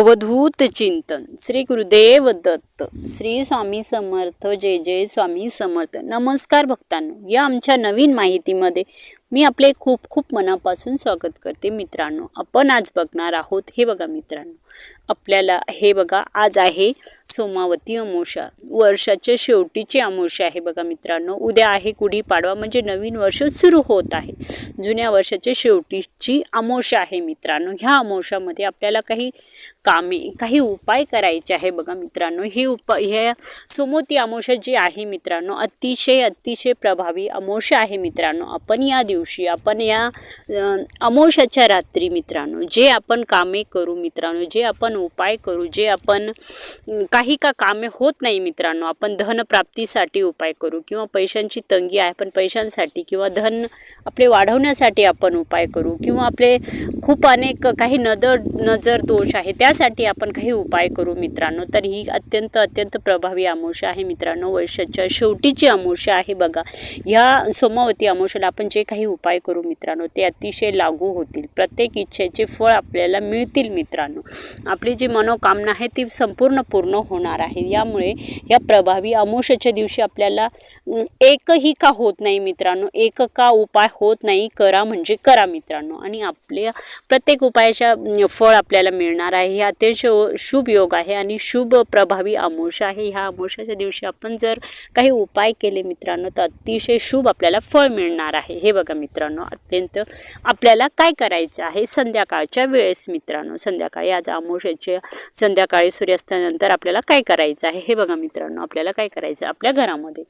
अवधूत चिंतन. श्री गुरुदेव दत्त. श्री स्वामी समर्थ. जय जय स्वामी समर्थ. नमस्कार भक्तांनो. या आमच्या नवीन माहितीमध्ये मी आपले खूप खूप मनापासून स्वागत करते मित्रांनो. आपण आज बघणार आहोत हे बघा मित्रांनो. आपल्याला हे बघा आज आहे सोमावती अमोषा वर्षाच्या शेवटीची अमोषा आहे बघा मित्रांनो. उद्या आहे गुढीपाडवा म्हणजे नवीन वर्ष सुरू होत आहे. जुन्या वर्षाच्या शेवटीची अमोषा आहे मित्रांनो. ह्या अमोशामध्ये आपल्याला काही कामे काही उपाय करायचे आहे बघा मित्रांनो. ही उपाय ह्या सोमोती अमोषा जी आहे मित्रांनो अतिशय अतिशय प्रभावी अमोषा आहे मित्रांनो. आपण या दिवशी आपण या अमोशाच्या रात्री मित्रांनो जे आपण कामे करू मित्रांनो जे आपण उपाय करू जे आपण काही का कामे होत नाही मित्रांनो. आपण धनप्राप्तीसाठी उपाय करू किंवा पैशांची तंगी आहे पण पैशांसाठी किंवा धन आपले वाढवण्यासाठी आपण उपाय करू किंवा आपले खूप अनेक काही नदर नजर दोष आहे त्यासाठी आपण काही उपाय करू मित्रांनो. तर ही अत्यंत अत्यंत प्रभावी अमावस्या आहे मित्रांनो. वर्षाच्या शेवटीची अमावस्या आहे बघा. ह्या सोमावती अमावस्याला आपण जे काही उपाय करू मित्रांनो ते अतिशय लागू होतील. प्रत्येक इच्छेचे फळ आपल्याला मिळतील मित्रांनो. आपली जी मनोकामना आहे ती संपूर्ण पूर्ण होणार आहे. यामुळे या प्रभावी अमोशाच्या दिवशी आपल्याला एकही का होत नाही मित्रांनो एक का उपाय होत नाही करा म्हणजे करा मित्रांनो. आणि आपल्या प्रत्येक उपायाच्या फळ आपल्याला मिळणार आहे. हे अतिशय शुभ योग आहे आणि शुभ प्रभावी अमावस्या आहे. ह्या अमोशाच्या दिवशी आपण जर काही उपाय केले मित्रांनो तर अतिशय शुभ आपल्याला फळ मिळणार आहे. हे बघा मित्रांनो अत्यंत आपल्याला काय करायचं आहे? संध्याकाळच्या वेळेस मित्रांनो संध्याकाळी आज अमोशाच्या संध्याकाळी सूर्यास्तानंतर आपल्याला काय करायचं आहे? हे बघा मित्रांनो आपल्याला काय करायचं आपल्या घरामध्ये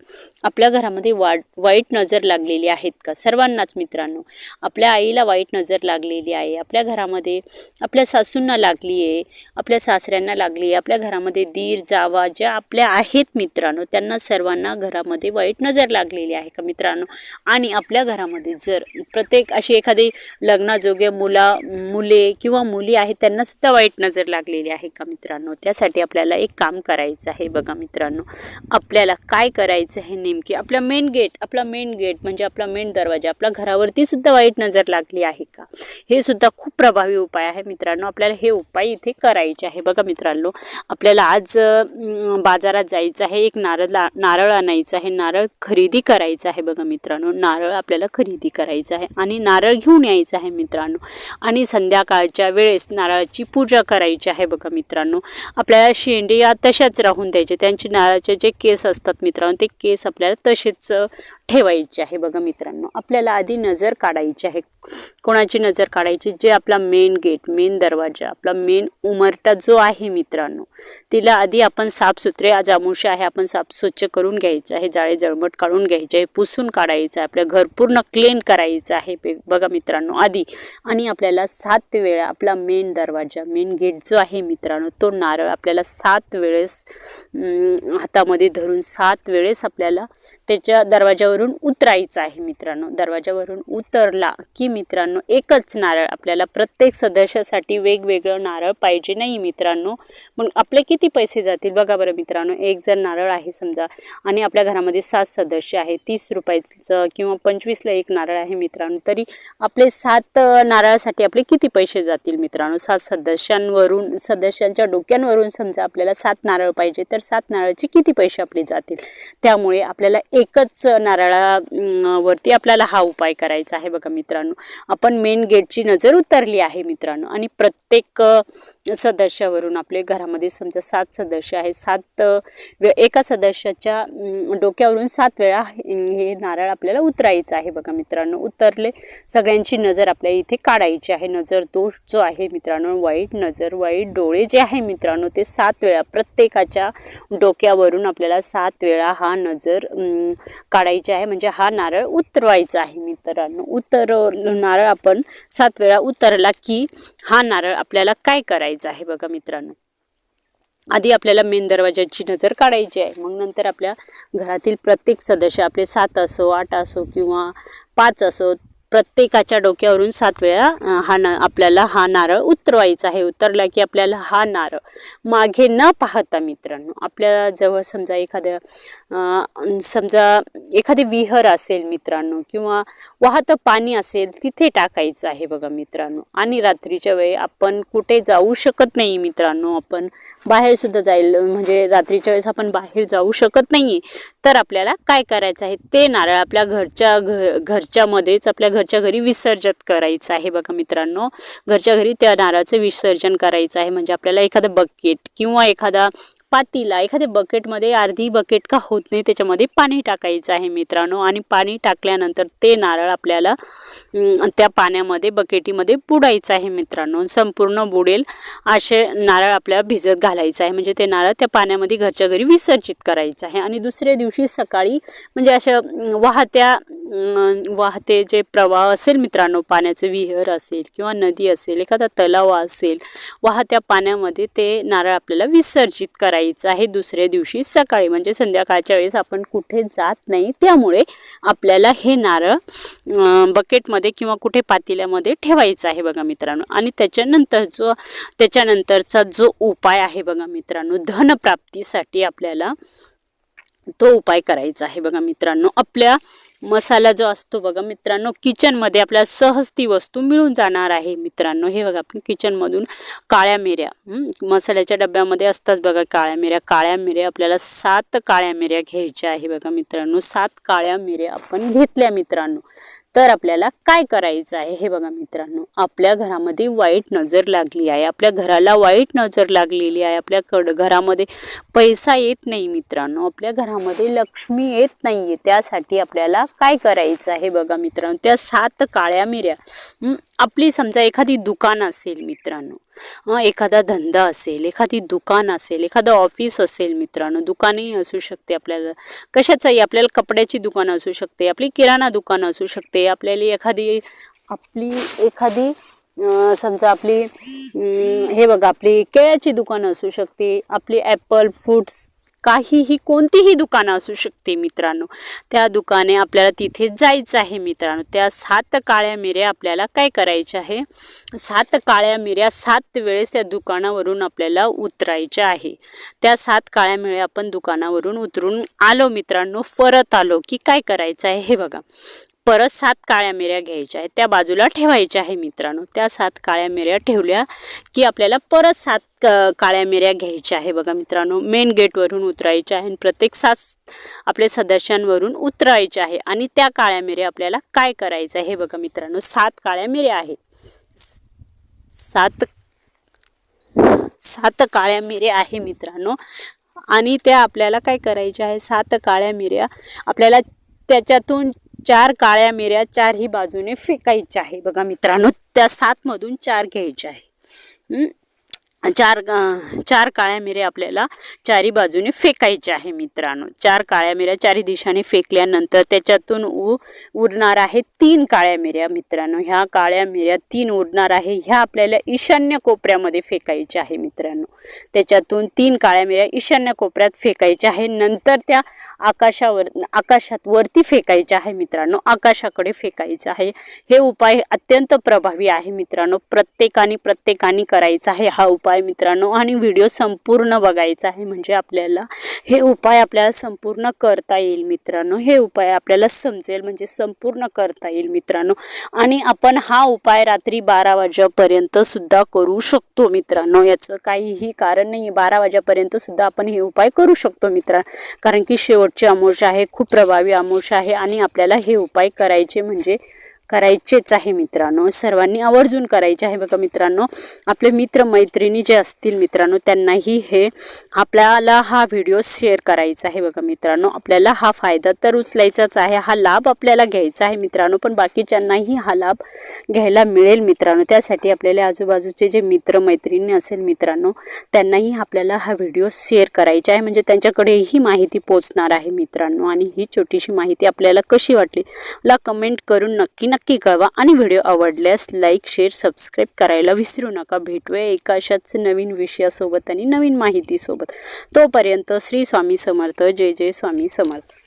आपल्या घरामध्ये वाट वाईट नजर लागलेली आहेत का? सर्वांनाच मित्रांनो आपल्या आईला वाईट नजर लागलेली आहे. आपल्या घरामध्ये आपल्या सासूंना लागली आहे आपल्या सासऱ्यांना लागली आहे आपल्या घरामध्ये दीर जावा ज्या आपल्या आहेत मित्रांनो त्यांना सर्वांना घरामध्ये वाईट नजर लागलेली आहे का मित्रांनो? आणि आपल्या घरामध्ये जर प्रत्येक अशी एखादी लग्नाजोगे मुला मुले किंवा मुली आहेत त्यांना सुद्धा वाईट नजर लागलेली आहे का मित्रांनो? त्यासाठी आपल्याला एक काम करायचं आहे बघा मित्रांनो. आपल्याला काय करायचं आहे नेमकी? आपला मेन गेट आपला मेन गेट म्हणजे आपला मेन दरवाजा आपल्या घरावरती सुद्धा वाईट नजर लागली आहे का? हे सुद्धा खूप प्रभावी उपाय आहे मित्रांनो. आपल्याला हे उपाय इथे करायचे आहे बघा मित्रांनो. आपल्याला आज बाजारात जायचं आहे एक नारळ नारळ आणायचं आहे नारळ खरेदी करायचं आहे बघा मित्रांनो. नारळ आपल्याला खरेदी करायचं आहे आणि नारळ घेऊन यायचं आहे मित्रांनो. आणि संध्याकाळच्या वेळेस नारळाची पूजा करायची आहे बघा मित्रांनो. आपल्याला शेंडे या तशाच राहून द्यायचे. त्यांचे नारळाचे जे केस असतात मित्रांनो ते केस आपल्याला तसेच ठेवायचे आहे बघा मित्रांनो. आपल्याला आधी नजर काढायची आहे. कोणाची नजर काढायची? जे आपला मेन गेट मेन दरवाजा आपला मेन उमरटा जो आहे मित्रांनो तिला आधी आपण साफसुथरे आज अमुष्य आहे आपण साफ स्वच्छ करून घ्यायचं आहे जाळे जळमट काढून घ्यायचे आहे पुसून काढायचं आहे आपलं घर पूर्ण क्लीन करायचं आहे बघा मित्रांनो आधी. आणि आपल्याला सात वेळा आपला मेन दरवाजा मेन गेट जो आहे मित्रांनो तो नारळ आपल्याला सात वेळेस हातामध्ये धरून सात वेळेस आपल्याला त्याच्या दरवाजावरून उतरायचं आहे मित्रांनो. दरवाजावरून उतरला की मित्रांनो एकच नारळ आपल्याला प्रत्येक सदस्यासाठी वेगवेगळं नारळ पाहिजे नाही मित्रांनो. मग आपले किती पैसे जातील? बघा बरं मित्रांनो एक जर नारळ आहे समजा आणि आपल्या घरामध्ये सात सदस्य आहे तीस रुपयाचं किंवा पंचवीसला एक नारळ आहे मित्रांनो तरी आपले सात नारळासाठी आपले किती पैसे जातील मित्रांनो? सात सदस्यांवरून सदस्यांच्या डोक्यांवरून समजा आपल्याला सात नारळ पाहिजे तर सात नारळाचे किती पैसे आपले जातील? त्यामुळे आपल्याला एकच नारळा वरती आपल्याला हा उपाय करायचा आहे बघा मित्रांनो. आपण मेन गेटची नजर उतरली आहे मित्रांनो. आणि प्रत्येक सदस्यावरून आपले घरामध्ये समजा सात सदस्य आहेत. सात एका सदस्याच्या डोक्यावरून सात वेळा हे नारळ आपल्याला उतरायचं आहे बघा मित्रांनो. उतरले सगळ्यांची नजर आपल्या इथे काढायची आहे. नजर दोष जो आहे मित्रांनो वाईट नजर वाईट डोळे जे आहे मित्रांनो ते सात वेळा प्रत्येकाच्या डोक्यावरून आपल्याला सात वेळा हा नजर काढायची आहे. म्हणजे हा नारळ उतरवायचा आहे मित्रांनो. उतर नारळ आपण सात वेळा उतरला की हा नारळ आपल्याला काय करायचा आहे बघा मित्रांनो. आधी आपल्याला मेन दरवाजाची नजर काढायची आहे. मग नंतर आपल्या घरातील प्रत्येक सदस्य आपले सात असो आठ असो किंवा पाच असो प्रत्येकाच्या डोक्यावरून सात वेळा हा ना आपल्याला हा नारळ उतरवायचा आहे. उतरला की आपल्याला हा नारळ मागे न पाहता मित्रांनो आपल्या जवळ समजा एखाद्या समजा एखादी विहर असेल मित्रांनो किंवा वाहतं पाणी असेल तिथे टाकायचं आहे बघा मित्रांनो. आणि रात्रीच्या वेळी आपण कुठे जाऊ शकत नाही मित्रांनो आपण. बाहेरसुद्धा जाईल. म्हणजे रात्रीच्या वेळेस आपण बाहेर जाऊ शकत नाही तर आपल्याला काय करायचं आहे? ते नारळ आपल्या घरच्या घ घरच्यामध्येच आपल्या घरच्या घरी विसर्जित करायचं आहे बघा मित्रांनो. घरच्या घरी त्या नारळाचं विसर्जन करायचं आहे. म्हणजे आपल्याला एखादं बकेट किंवा एखादा पातीला एखाद्या बकेटमध्ये अर्धी बकेट का होत नाही त्याच्यामध्ये पाणी टाकायचं आहे मित्रांनो. आणि पाणी टाकल्यानंतर ते नारळ आपल्याला त्या पाण्यामध्ये बकेटीमध्ये बुडायचं आहे मित्रांनो. संपूर्ण बुडेल असे नारळ आपल्याला भिजत घालायचं आहे. म्हणजे ते नारळ त्या पाण्यामध्ये घरच्या घरी विसर्जित करायचं आहे. आणि दुसऱ्या दिवशी सकाळी म्हणजे अशा वाहत्या वाहते जे प्रवाह असेल मित्रांनो पाण्याचं विहीर असेल किंवा नदी असेल एखादा तलाव असेल वाहत्या पाण्यामध्ये ते नारळ आपल्याला विसर्जित करायचं जायचं आहे दुसऱ्या दिवशी सकाळी. म्हणजे संध्याकाळच्या वेळेस आपण कुठे जात नाही. त्यामुळे आपल्याला हे नारळ बकेटमध्ये किंवा कुठे पातेल्यामध्ये ठेवायचं आहे बघा मित्रांनो. आणि त्याच्यानंतर जो त्याच्यानंतरचा जो उपाय आहे बघा मित्रांनो धनप्राप्तीसाठी आपल्याला तो उपाय करायचा आहे बघा मित्रांनो. आपल्या मसाला जो असतो बघा मित्रांनो किचनमध्ये आपल्याला सहज ती वस्तू मिळून जाणार आहे मित्रांनो. हे बघा आपण किचनमधून काळ्या मिऱ्या मसाल्याच्या डब्यामध्ये असतात बघा काळ्या मिऱ्या. काळ्या मिऱ्या आपल्याला सात काळ्या मिऱ्या घ्यायच्या आहे बघा मित्रांनो. सात काळ्या मिऱ्या आपण घेतल्या मित्रांनो. तर आपल्याला काय करायचं आहे हे बघा मित्रांनो. आपल्या घरामध्ये वाईट नजर लागली आहे. आपल्या घराला वाईट नजर लागलेली आहे. आपल्या कड घरामध्ये पैसा येत नाही मित्रांनो. आपल्या घरामध्ये लक्ष्मी येत नाही आहे त्यासाठी आपल्याला काय करायचं आहे बघा मित्रांनो. त्या सात काळ्या मिऱ्या. आपली समजा एखादी दुकान असेल मित्रांनो. एखादा धंदा असेल एखादी दुकान असेल एखादं ऑफिस असेल मित्रांनो दुकानही असू शकते आपल्याला. कशाचंही आपल्याला कपड्याची दुकान असू शकते आपली किराणा दुकान असू शकते आपल्याला एखादी आपली एखादी समजा आपली हे बघा आपली केळ्याची दुकान असू शकते आपली ॲपल फ्रूट्स काहीही कोणतीही दुकानं असू शकते मित्रांनो. त्या दुकाने आपल्याला तिथे जायचं आहे मित्रांनो. त्या सात काळ्या मिऱ्या आपल्याला काय करायच्या आहे? सात काळ्या मिऱ्या सात वेळेस त्या दुकानावरून आपल्याला उतरायच्या आहे. त्या सात काळ्या मिऱ्या आपण दुकानावरून उतरून आलो मित्रांनो परत आलो की काय करायचं आहे हे बघा. परत सात काळ्या मिऱ्या घ्यायच्या आहेत. त्या बाजूला ठेवायच्या आहे मित्रांनो. त्या सात काळ्या मिऱ्या ठेवल्या की आपल्याला परत सात क- काळ्या मिऱ्या घ्यायच्या आहे बघा मित्रांनो. मेन गेटवरून उतरायच्या आहे आणि प्रत्येक सात आपल्या सदस्यांवरून उतरायचे आहे. आणि त्या काळ्या मिऱ्या आपल्याला काय करायचं आहे बघा मित्रांनो. सात काळ्या मिऱ्या आहेत. सात सात काळ्या मिऱ्या आहे मित्रांनो. आणि त्या आपल्याला काय करायच्या आहे? सात काळ्या मिऱ्या आपल्याला त्याच्यातून चार काळ्या मिऱ्या चारही बाजूने फेकायच्या आहे. बघा मित्रांनो त्या सातमधून चार घ्यायच्या आहे. चार चार काळ्या मिऱ्या आपल्याला चारी बाजूने फेकायच्या आहे मित्रांनो. चार काळ्या मिऱ्या चारी दिशाने फेकल्यानंतर त्याच्यातून उ उरणार आहे तीन काळ्या मिऱ्या मित्रांनो. ह्या काळ्या मिऱ्या तीन उरणार आहे. ह्या आपल्याला ईशान्य कोपऱ्यामध्ये फेकायच्या आहे मित्रांनो. त्याच्यातून तीन काळ्या मिऱ्या ईशान्य कोपऱ्यात फेकायच्या आहे. नंतर त्या आकाशावर आकाशात वरती फेकायचे आहे मित्रांनो. आकाशाकडे फेकायचं आहे. हे उपाय अत्यंत प्रभावी आहे मित्रांनो. प्रत्येकाने प्रत्येकाने करायचा आहे हा उपाय मित्रांनो. आणि व्हिडिओ संपूर्ण बघायचा आहे म्हणजे आपल्याला हे उपाय आपल्याला संपूर्ण करता येईल मित्रांनो. हे उपाय आपल्याला समजेल म्हणजे संपूर्ण करता येईल मित्रांनो. आणि आपण हा उपाय रात्री बारा वाजेपर्यंत सुद्धा करू शकतो मित्रांनो. याचं काहीही कारण नाही बारा वाजेपर्यंत सुद्धा आपण हे उपाय करू शकतो मित्रांनो कारण की शेवट शेवटची अमोश आहे खूप प्रभावी अमोश आहे आणि आपल्याला हे उपाय करायचे म्हणजे करायचेच आहे मित्रांनो. सर्वांनी आवर्जून करायचे आहे बघा मित्रांनो. आपले मित्र मैत्रिणी जे असतील मित्रांनो त्यांनाही हे आपल्याला हा व्हिडिओ शेअर करायचा आहे बघा मित्रांनो. आपल्याला हा फायदा तर उचलायचाच आहे हा लाभ आपल्याला घ्यायचा आहे मित्रांनो पण बाकीच्यांनाही हा लाभ घ्यायला मिळेल मित्रांनो. त्यासाठी आपल्याला आजूबाजूचे जे मित्र मैत्रिणी असेल मित्रांनो त्यांनाही आपल्याला हा व्हिडिओ शेअर करायचा आहे. म्हणजे त्यांच्याकडेही माहिती पोचणार आहे मित्रांनो. आणि ही छोटीशी माहिती आपल्याला कशी वाटली मला कमेंट करून नक्की नक्की कळवा. आणि व्हिडिओ आवडल्यास लाईक शेअर सबस्क्राईब करायला विसरू नका. भेटूया एका अशाच नवीन विषयासोबत आणि नवीन माहितीसोबत. तोपर्यंत श्री स्वामी समर्थ. जय जय स्वामी समर्थ.